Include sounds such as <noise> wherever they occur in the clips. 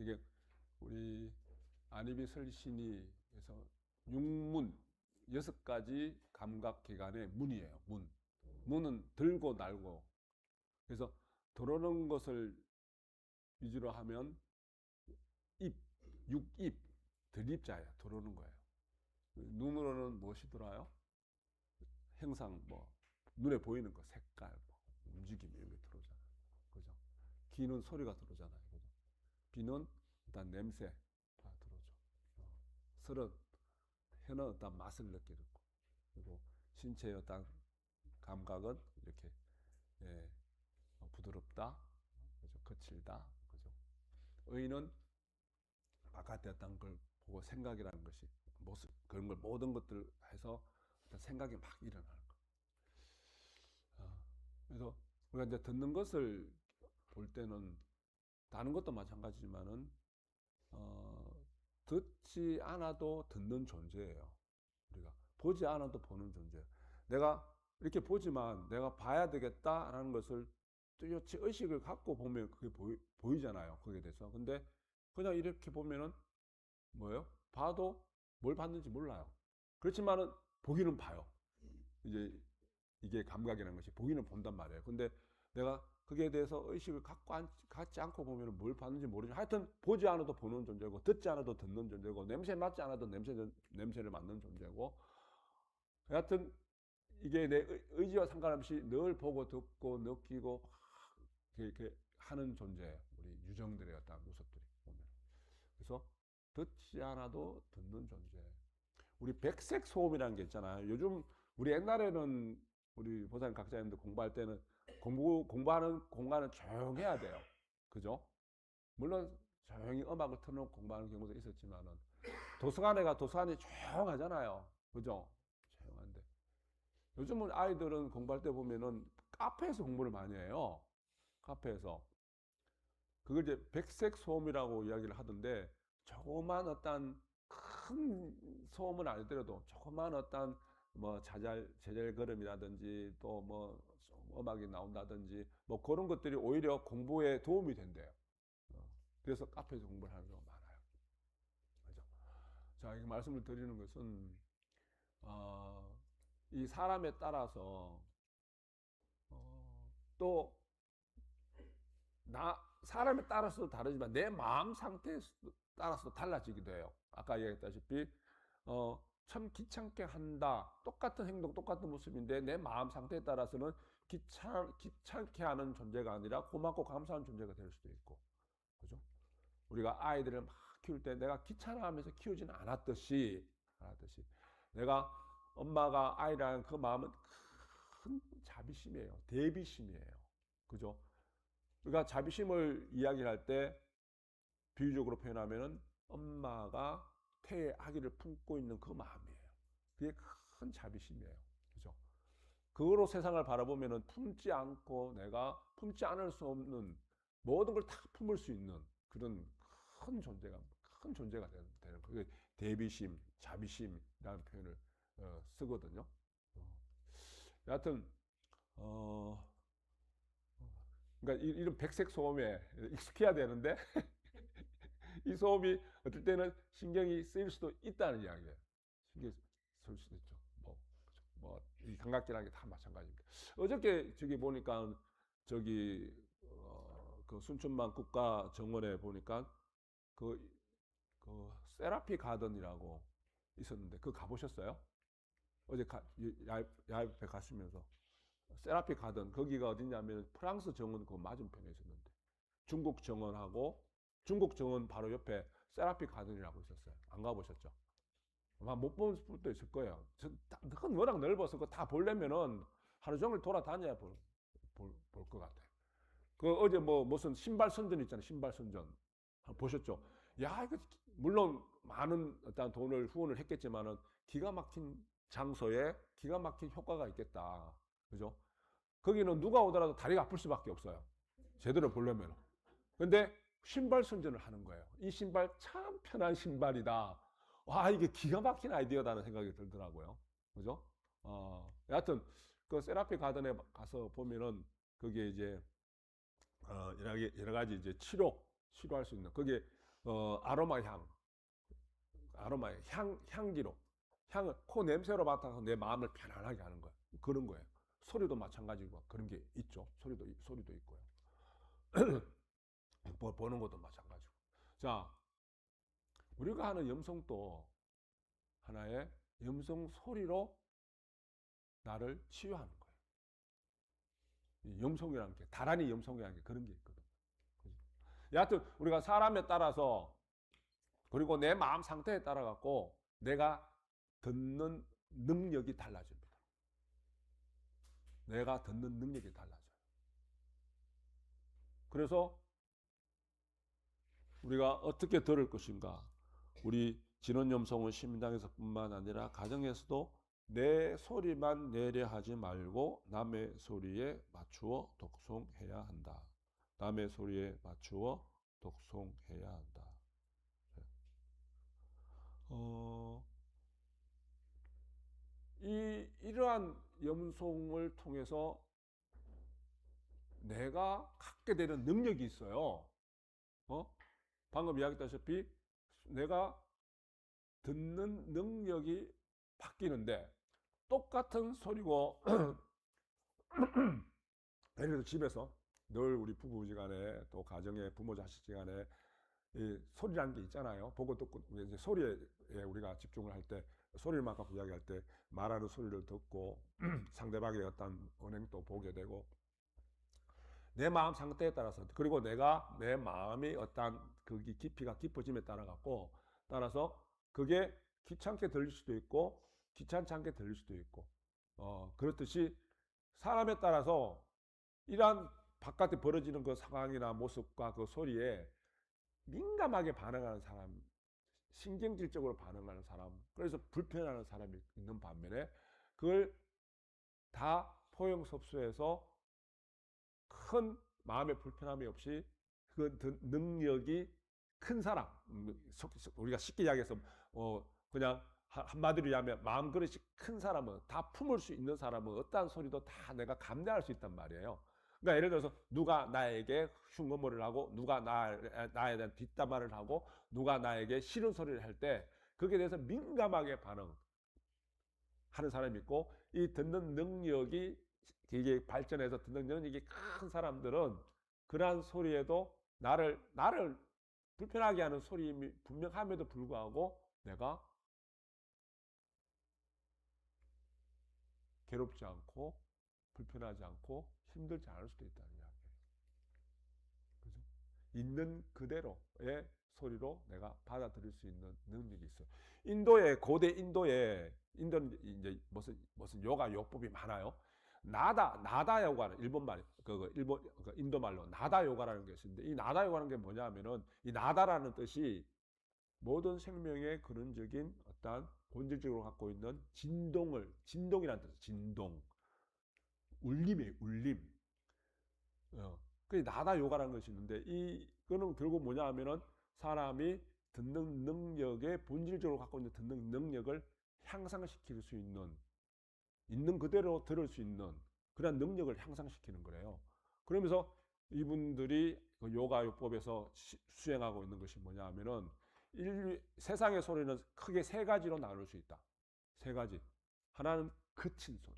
이게 우리 안희비 설신이에서 육문 여섯 가지 감각 기관의 문이에요. 문. 문은 들고 날고. 그래서 들어오는 것을 위주로 하면 입, 육입, 들입자예요. 들어오는 거예요. 눈으로는 무엇이 들어와요? 형상, 뭐 눈에 보이는 거, 색깔, 뭐, 움직임 이런 게 들어오잖아요. 그죠? 귀는 소리가 들어오잖아요. 비는 일단 냄새 다 들어오죠. 어, 설은 혀는 어떤 맛을 느끼는 거. 그리고 신체의 어떤 감각은 이렇게 예, 어, 부드럽다, 그죠? 거칠다, 그죠? 의는 바깥에 어떤 걸 보고 생각이라는 것이 모습 그런 걸 모든 것들 해서 생각이 막 일어나는 거. 어, 그래서 우리가 이제 듣는 것을 볼 때는 다른 것도 마찬가지지만은 어, 듣지 않아도 듣는 존재예요. 우리가 보지 않아도 보는 존재. 내가 이렇게 보지만 내가 봐야 되겠다라는 것을 뚜렷이 의식을 갖고 보면 그게 보이, 보이잖아요. 거기에 대해서. 근데 그냥 이렇게 보면은 뭐예요? 봐도 뭘 봤는지 몰라요. 그렇지만은 보기는 봐요. 이제 이게 감각이라는 것이 보기는 본단 말이에요. 근데 내가 거기에 대해서 의식을 갖고 안, 갖지 않고 보면 뭘 봤는지 모르죠. 하여튼 보지 않아도 보는 존재고 듣지 않아도 듣는 존재고 냄새 맡지 않아도 냄새 냄새를 맡는 존재고 하여튼 이게 내 의- 의지와 상관없이 늘 보고 듣고 느끼고 이렇게 하는 존재예요. 우리 유정들의 어떤 모습들이 보면. 그래서 듣지 않아도 듣는 존재. 우리 백색 소음이라는 게 있잖아요. 요즘 우리 옛날에는 우리 보사님 각자님들 공부할 때는 공부 공부하는 공간은 조용해야 돼요. 그죠? 물론 조용히 음악을 틀어놓고 공부하는 경우도 있었지만은 도서관에 가 도서관이 조용하잖아요. 그죠? 조용한데 요즘은 아이들은 공부할 때 보면은 카페에서 공부를 많이 해요. 카페에서 그걸 이제 백색 소음이라고 이야기를 하던데 조그만 어떤 큰 소음은 아니더라도 조그만 어떤 뭐 자잘 제잘 걸음이라든지 또 뭐 음악이 나온다든지 뭐 그런 것들이 오히려 공부에 도움이 된대요. 어, 그래서 카페에서 공부를 하는 경우가 많아요. 그죠? 자, 이 말씀을 드리는 것은 어, 이 사람에 따라서 어, 또 나 사람에 따라서 다르지만 내 마음 상태에 따라서 달라지기도 해요. 아까 얘기했다시피 어, 참 귀찮게 한다. 똑같은 행동, 똑같은 모습인데 내 마음 상태에 따라서는 귀찮, 귀찮게 하는 존재가 아니라 고맙고 감사한 존재가 될 수도 있고. 그죠? 우리가 아이들을 막 키울 때 내가 귀찮아하면서 키우지는 않았듯이, 않았듯이. 내가 엄마가 아이라는 그 마음은 큰 자비심이에요. 대비심이에요. 그죠? 그러니까 자비심을 이야기할 때 비유적으로 표현하면은 엄마가 태의 아기를 품고 있는 그 마음이에요. 그게 큰 자비심이에요. 그죠? 그거로 세상을 바라보면은 품지 않고 내가 품지 않을 수 없는 모든 걸 다 품을 수 있는 그런 큰 존재가 큰 존재가 되는 되는 그게 대비심, 자비심이라는 표현을 어, 쓰거든요. 어. 여하튼 어, 그러니까 이- 이런 백색 소음에 익숙해야 되는데 <laughs> 이 소음이 어떨 때는 신경이 쓰일 수도 있다는 이야기예요. 신경이 쓸 수도 있죠. 뭐, 뭐, 이 감각기라는 게 다 마찬가지입니다. 어저께 저기 보니까 저기, 어, 그 순천만 국가 정원에 보니까 그, 그 세라피 가든이라고 있었는데 그거 가보셨어요? 어제 가, 야, 야외에 가시면서 세라피 가든 거기가 어디냐면 프랑스 정원 그 맞은편에 있었는데 중국 정원하고 중국 정원 바로 옆에 세라피 가든이라고 있었어요. 안 가보셨죠? 아마 못 본 분도 있을 거예요. 그건 워낙 넓어서 그거 다 보려면은 하루 종일 돌아다녀야 볼, 볼, 볼 것 같아요. 그 어제 뭐 무슨 신발 선전 있잖아요. 신발 선전. 보셨죠? 야, 이거 물론 많은 어떤 돈을 후원을 했겠지만은 기가 막힌 장소에 기가 막힌 효과가 있겠다. 그죠? 거기는 누가 오더라도 다리가 아플 수밖에 없어요. 제대로 보려면. 근데 신발 선전을 하는 거예요. 이 신발 참 편한 신발이다. 와, 이게 기가 막힌 아이디어다는 생각이 들더라고요. 그죠? 어, 여하튼, 그 세라피 가든에 가서 보면은, 거기에 이제, 어, 여러, 개- 여러 가지 이제 치료, 치료할 수 있는, 거기에 어, 아로마 향, 아로마 향 향기로 향을 코 냄새로 맡아서 내 마음을 편안하게 하는 거예요. 그런 거예요. 소리도 마찬가지고 그런 게 있죠. 소리도 소리도 있고요. <clears throat> 보- 보는 것도 마찬가지고. 자, 우리가 하는 염성도 하나의 염성 소리로 나를 치유하는 거예요. 이 염성이라는 게 다란히 염성이라는 게 그런 게 있거든. 여하튼 우리가 사람에 따라서 그리고 내 마음 상태에 따라 갖고 내가 듣는 능력이 달라집니다. 내가 듣는 능력이 달라져요. 그래서 우리가 어떻게 들을 것인가? 우리 진원염성은 시민당에서뿐만 아니라 가정에서도 내 소리만 내려 하지 말고 남의 소리에 맞추어 독송해야 한다. 남의 소리에 맞추어 독송해야 한다. 어, 이 이러한 염송을 통해서 내가 갖게 되는 능력이 있어요. 어? 방금 이야기했다시피 내가 듣는 능력이 바뀌는데 똑같은 소리고 <clears throat> 예를 들어 집에서 늘 우리 부부지간에 또 가정의 부모 자식지간에 이 소리라는 게 있잖아요. 보고 듣고 이제 소리에 우리가 집중을 할 때 소리만 갖고 이야기할 때 말하는 소리를 듣고 <clears throat> 상대방의 어떤 언행도 보게 되고 내 마음 상태에 따라서 그리고 내가 내 마음이 어떤 그기 깊이가 깊어짐에 따라 갖고 따라서 그게 귀찮게 들릴 수도 있고 귀찮지 않게 들릴 수도 있고 어 그렇듯이 사람에 따라서 이러한 바깥에 벌어지는 그 상황이나 모습과 그 소리에 민감하게 반응하는 사람 신경질적으로 반응하는 사람 그래서 불편해하는 사람이 있는 반면에 그걸 다 포용섭수해서 큰 마음의 불편함이 없이 그 드- 능력이 큰 사람 음, 우리가 쉽게 이야기해서 어 그냥 하- 한마디로 얘기하면 마음 그릇이 큰 사람은 다 품을 수 있는 사람은 어떠한 소리도 다 내가 감내할 수 있단 말이에요. 그러니까 예를 들어서 누가 나에게 흉거머리를 하고 누가 나, 나에 대한 뒷담화를 하고 누가 나에게 싫은 소리를 할때 거기에 대해서 민감하게 반응하는 사람이 있고 이 듣는 능력이 이게 발전해서 듣는 능력이 큰 사람들은 그러한 소리에도 나를 나를 불편하게 하는 소리임이 분명함에도 불구하고 내가 괴롭지 않고 불편하지 않고 힘들지 않을 수도 있다는 이야기예요. 그죠? 있는 그대로의 소리로 내가 받아들일 수 있는 능력이 있어요. 인도의 고대 인도에 인도는 이제 무슨 무슨 요가 요법이 많아요. 나다 나다 요가는 일본 말 그거 일본 그 인도 말로 나다 요가라는 게 있는데 이 나다 요가라는 게 뭐냐면은 이 나다라는 뜻이 모든 생명의 근원적인 어떤 본질적으로 갖고 있는 진동을 진동이라는 뜻 진동. 울림이에요 울림. 어, 그 나다 요가라는 것이 있는데 이거는 결국 뭐냐 하면은 사람이 듣는 능력의 본질적으로 갖고 있는 듣는 능력을 향상시킬 수 있는 있는 그대로 들을 수 있는 그런 능력을 향상시키는 거래요. 그러면서 이분들이 그 요가 요법에서 시- 수행하고 있는 것이 뭐냐 하면은 인류, 세상의 소리는 크게 세 가지로 나눌 수 있다. 세 가지. 하나는 그친 소리.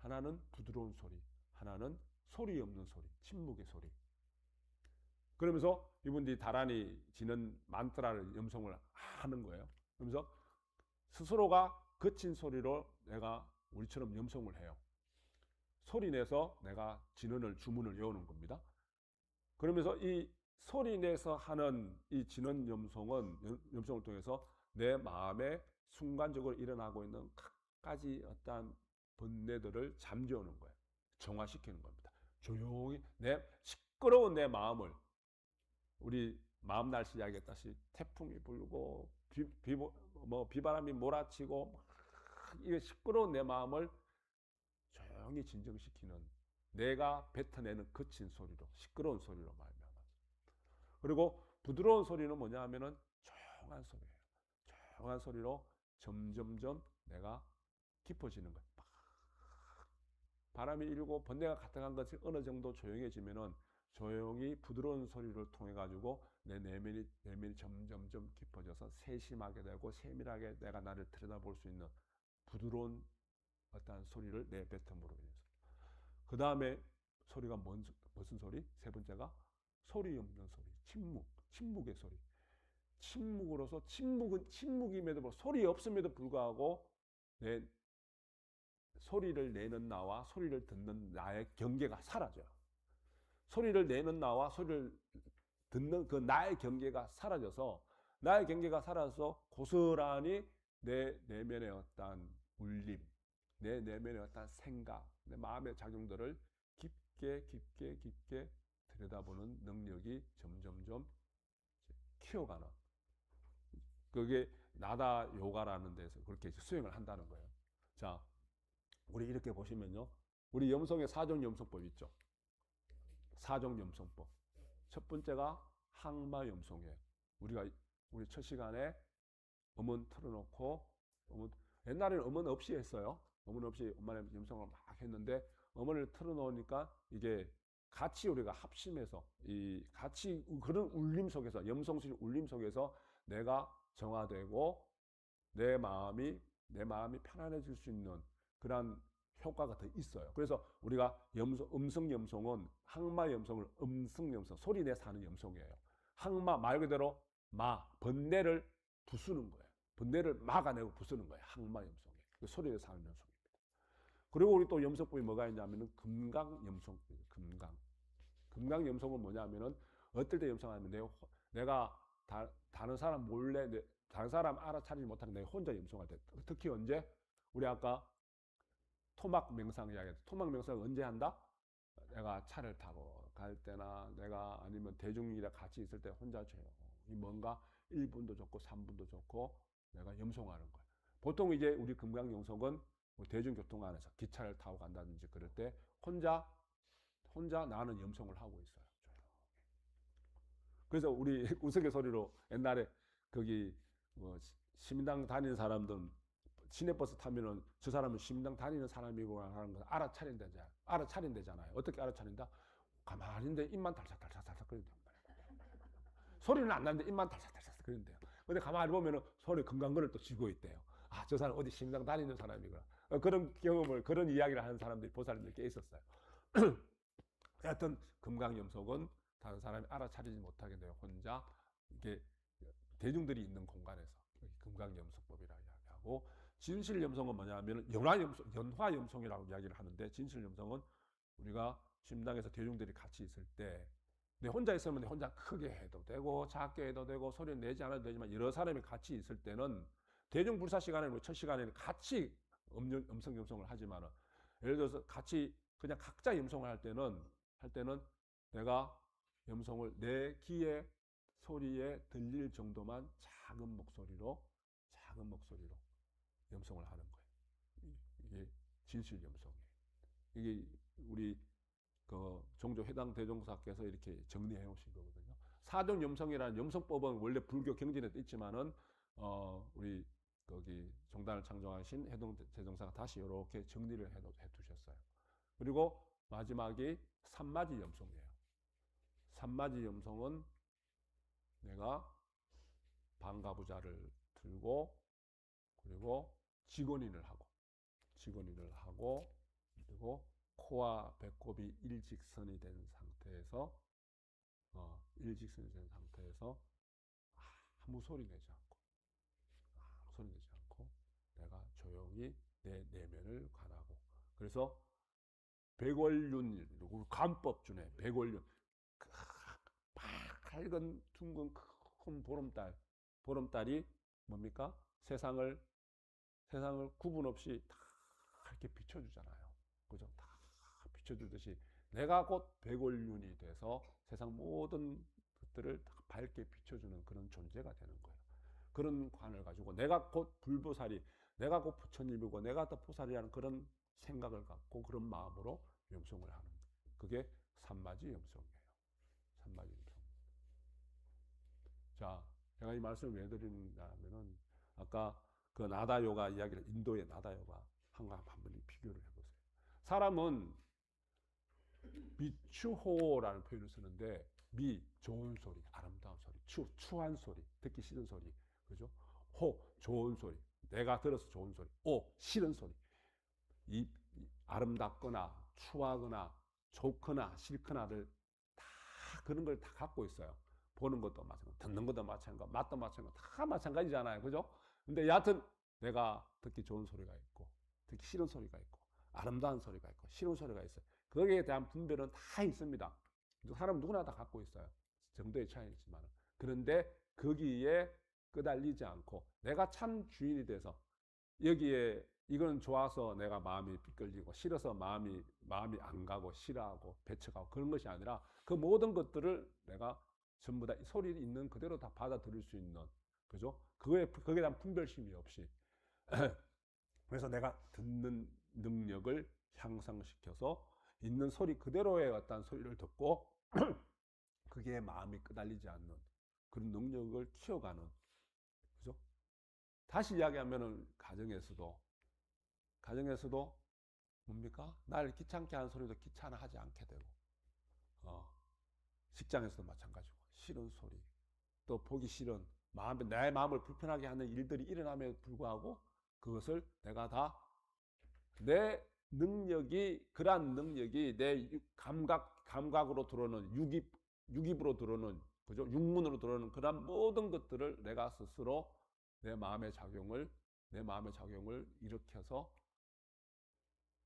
하나는 부드러운 소리. 하나는 소리 없는 소리. 침묵의 소리. 그러면서 이분들이 다란히 지는 만트라를 염성을 하는 거예요. 그러면서 스스로가 거친 소리로 내가 우리처럼 염성을 해요. 소리 내서 내가 진언을 주문을 외우는 겁니다. 그러면서 이 소리 내서 하는 이 진언 염성은 염- 염성을 통해서 내 마음에 순간적으로 일어나고 있는 각가지 어떠한 번뇌들을 잠재우는 거예요. 정화시키는 겁니다. 조용히 내 시끄러운 내 마음을 우리 마음 날씨 이야기했다시 태풍이 불고 비, 비, 뭐 비바람이 몰아치고 막 이게 시끄러운 내 마음을 조용히 진정시키는 내가 뱉어내는 거친 소리로 시끄러운 소리로 말미암아 그리고 부드러운 소리는 뭐냐 하면은 조용한 소리예요. 조용한 소리로 점점점 내가 깊어지는 거예요. 막 바람이 일고 번뇌가 가득한 것이 어느 정도 조용해지면은 조용히 부드러운 소리를 통해 가지고 내 내면이 내면이 점점점 깊어져서 세심하게 되고 세밀하게 내가 나를 들여다볼 수 있는 부드러운 어떠한 소리를 내 뱉음으로 인해서 그 다음에 소리가 뭔 소- 무슨 소리? 세 번째가 소리 없는 소리, 침묵, 침묵의 소리. 침묵으로서 침묵은 침묵임에도 불구하고 소리 없음에도 불구하고 내 소리를 내는 나와 소리를 듣는 나의 경계가 사라져요. 소리를 내는 나와 소리를 듣는 그 나의 경계가 사라져서 나의 경계가 사라져서 고스란히 내 내면의 어떠한 울림, 내 내면의 어떠한 생각, 내 마음의 작용들을 깊게 깊게 깊게 들여다보는 능력이 점점점 키워가는 그게 나다 요가라는 데서 그렇게 수행을 한다는 거예요. 자, 우리 이렇게 보시면요. 우리 염성의 사종 염성법 있죠. 사종 염성법. 첫 번째가 항마 염성이에요. 우리가 우리 첫 시간에 음원 틀어놓고 음원 옛날에는 음원 없이 했어요. 음원 없이 엄마의 염성을 막 했는데 음원을 틀어놓으니까 이게 같이 우리가 합심해서 이 같이 그런 울림 속에서 염성수의 울림 속에서 내가 정화되고 내 마음이 내 마음이 편안해질 수 있는 그러한 효과가 더 있어요. 그래서 우리가 염성, 음성 염성은 항마 염성을 음성 염성 소리 내 사는 염성이에요. 항마 말 그대로 마 번뇌를 부수는 거예요. 번뇌를 막아내고 부수는 거예요. 항마 염성이 그 소리 내 사는 염성입니다. 그리고 우리 또 염성법이 뭐가 있냐면은 금강 염성법이에요. 금강. 금강 염성은 뭐냐면은 어떨 때 염성하면 내, 호- 내가 다, 다른 사람 몰래 내, 다른 사람 알아차리지 못하는 내 혼자 염성할 때 특히 언제 우리 아까 토막 명상 이야기했죠. 토막 명상 언제 한다? 내가 차를 타고 갈 때나 내가 아니면 대중이랑 같이 있을 때 혼자 조용히 뭔가 1분도 좋고 3분도 좋고 내가 염송하는 거예요. 보통 이제 우리 금강 염송은 뭐 대중교통 안에서 기차를 타고 간다든지 그럴 때 혼자 혼자 나는 염송을 하고 있어요. 그래서 우리 <laughs> 우스갯소리로 옛날에 거기 뭐 시- 시민당 다니는 사람들은 시내버스 타면은 저 사람은 시민당 다니는 사람이구나 하는 걸 알아차린다잖아요. 알아차린다잖아요. 어떻게 알아차린다? 가만히 있는데 입만 달싹달싹달싹 거린다. 소리는 안 나는데 입만 달싹달싹 거린대요. 근데 가만히 보면은 손에 건강근을 또 쥐고 있대요. 아, 저 사람 어디 시민당 다니는 사람이구나. 어, 그런 경험을, 그런 이야기를 하는 사람들이 보살님들 꽤 있었어요. <clears throat> 하여튼 금강염속은 다른 사람이 알아차리지 못하게 돼요. 혼자 이게 대중들이 있는 공간에서 금강염속법이라 이야기하고 진실염성은 뭐냐면 연화염성, 연화염성이라고 이야기를 하는데 진실염성은 우리가 심당에서 대중들이 같이 있을 때 내 혼자 있으면 내 혼자 크게 해도 되고 작게 해도 되고 소리 내지 않아도 되지만 여러 사람이 같이 있을 때는 대중 불사 시간에는 첫 시간에는 같이 음성, 음성 염성을 하지만은 예를 들어서 같이 그냥 각자 염성을 할 때는 할 때는 내가 염성을 내 귀에 소리에 들릴 정도만 작은 목소리로 작은 목소리로 염성을 하는 거예요. 이- 이게 진실 염성이에요. 이게 우리 그 종조 해당 대종사께서 이렇게 정리해 오신 거거든요. 사종 염성이라는 염성법은 원래 불교 경전에도 있지만은 어 우리 거기 종단을 창조하신 해동 대종사가 다시 이렇게 정리를 해, 두셨어요. 그리고 마지막이 삼마지 염성이에요. 삼마지 염성은 내가 방가부자를 들고 그리고 직원인을 하고 직원인을 하고 그리고 코와 배꼽이 일직선이 된 상태에서 어, 일직선이 된 상태에서 아무 소리 내지 않고 아무 소리 내지 않고 내가 조용히 내 내면을 관하고 그래서 백월륜 중에 백월륜 그 밝은 둥근 큰 보름달 보름달이 뭡니까 세상을 세상을 구분 없이 다 이렇게 비춰주잖아요. 그죠? 다 비춰주듯이 내가 곧 백월륜이 돼서 세상 모든 것들을 다 밝게 비춰주는 그런 존재가 되는 거예요. 그런 관을 가지고 내가 곧 불보살이, 내가 곧 부처님이고 내가 더 보살이라는 그런 생각을 갖고 그런 마음으로 염송을 하는 거예요. 그게 삼마지 염송이에요. 삼마지 염송. 자, 제가 이 말씀을 왜 드리느냐면은 아까 그 나다 요가 이야기를 인도의 나다 요가 한과 한번 비교를 해보세요. 사람은 미추호라는 표현을 쓰는데 미 좋은 소리, 아름다운 소리, 추 추한 소리, 듣기 싫은 소리, 그죠? 호 좋은 소리, 내가 들어서 좋은 소리, 오 싫은 소리. 이, 이 아름답거나 추하거나 좋거나 싫거나를 다 그런 걸 다 갖고 있어요. 보는 것도 마찬가지, 듣는 것도 마찬가지, 맛도 마찬가지, 다 마찬가지잖아요, 그죠? 근데 여하튼 내가 듣기 좋은 소리가 있고, 듣기 싫은 소리가 있고, 아름다운 소리가 있고, 싫은 소리가 있어요. 거기에 대한 분별은 다 있습니다. 사람 누구나 다 갖고 있어요. 정도의 차이는 있지만. 그런데 거기에 끄달리지 않고 내가 참 주인이 돼서 여기에 이건 좋아서 내가 마음이 삐끌리고 싫어서 마음이 마음이 안 가고 싫어하고 배척하고 그런 것이 아니라 그 모든 것들을 내가 전부 다 소리 있는 그대로 다 받아들일 수 있는 그죠? 그거에 거기에 대한 분별심이 없이 <clears throat> 그래서 내가 듣는 능력을 향상시켜서 있는 소리 그대로의 어떤 소리를 듣고 <clears throat> 그게 마음이 끄달리지 않는 그런 능력을 키워가는 그죠? 다시 이야기하면은 가정에서도 가정에서도 뭡니까? 날 귀찮게 하는 소리도 귀찮아하지 않게 되고 어, 직장에서도 마찬가지고 싫은 소리 또 보기 싫은 마음에 내 마음을 불편하게 하는 일들이 일어남에도 불구하고 그것을 내가 다 내 능력이 그러한 능력이 내 유- 감각 감각으로 들어오는 육입 육입으로 들어오는 그죠? 육문으로 들어오는 그러한 모든 것들을 내가 스스로 내 마음의 작용을 내 마음의 작용을 일으켜서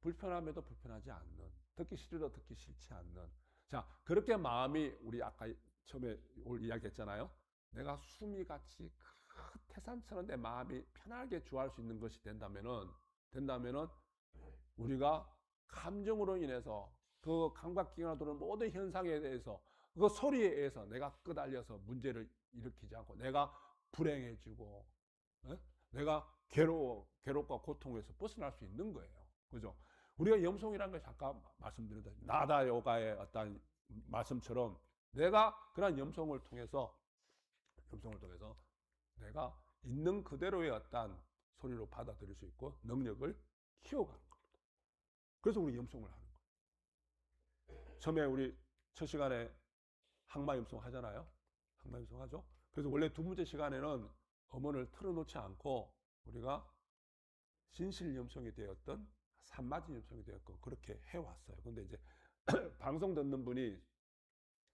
불편함에도 불편하지 않는 듣기 싫어도 듣기 싫지 않는. 자 그렇게 마음이 우리 아까 처음에 올 이야기했잖아요. 내가 숨이 같이 큰 태산처럼 내 마음이 편하게 주할 수 있는 것이 된다면은 된다면은 우리가 감정으로 인해서 그 감각기관으로 들어오는 모든 현상에 대해서 그 소리에 의해서 내가 끄달려서 문제를 일으키지 않고 내가 불행해지고 어? 내가 괴로워 괴롭과 고통에서 벗어날 수 있는 거예요. 그죠? 우리가 염송이라는 것이 아까 말씀드렸듯이 나다 요가의 어떤 말씀처럼 내가 그런 염송을 통해서 염송을 통해서 내가 있는 그대로의 어떤 소리로 받아들일 수 있고 능력을 키워가는 겁니다. 그래서 우리 염송을 하는 거예요. 처음에 우리 첫 시간에 항마 염송 하잖아요. 항마 염송 하죠. 그래서 원래 두 번째 시간에는 음원을 틀어놓지 않고 우리가 진실 염송이 되었던 산마진 염송이 되었고 그렇게 해왔어요. 근데 이제 <clears throat> 방송 듣는 분이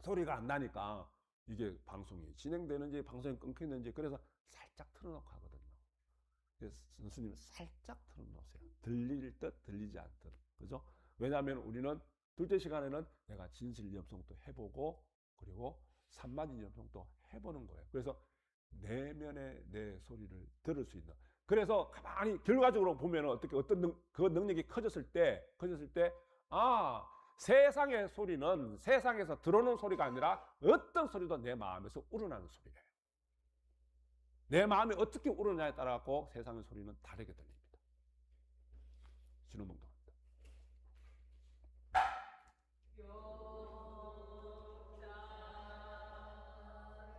소리가 안 나니까 이게 방송이 진행되는지 방송이 끊기는지 그래서 살짝 틀어놓고 하거든요. 선수님 살짝 틀어놓으세요. 들릴 듯 들리지 않듯 그죠? 왜냐하면 우리는 둘째 시간에는 내가 진실 염송도 해보고 그리고 산마진 염송도 해보는 거예요. 그래서 내면의 내 소리를 들을 수 있는. 그래서 가만히 결과적으로 보면 어떻게 어떤 능, 그 능력이 커졌을 때 커졌을 때 아. 세상의 소리는 세상에서 들어오는 소리가 아니라 어떤 소리도 내 마음에서 우러나는 소리예요. 내 마음이 어떻게 우러나냐에 따라 세상의 소리는 다르게 들립니다. 신호봉동.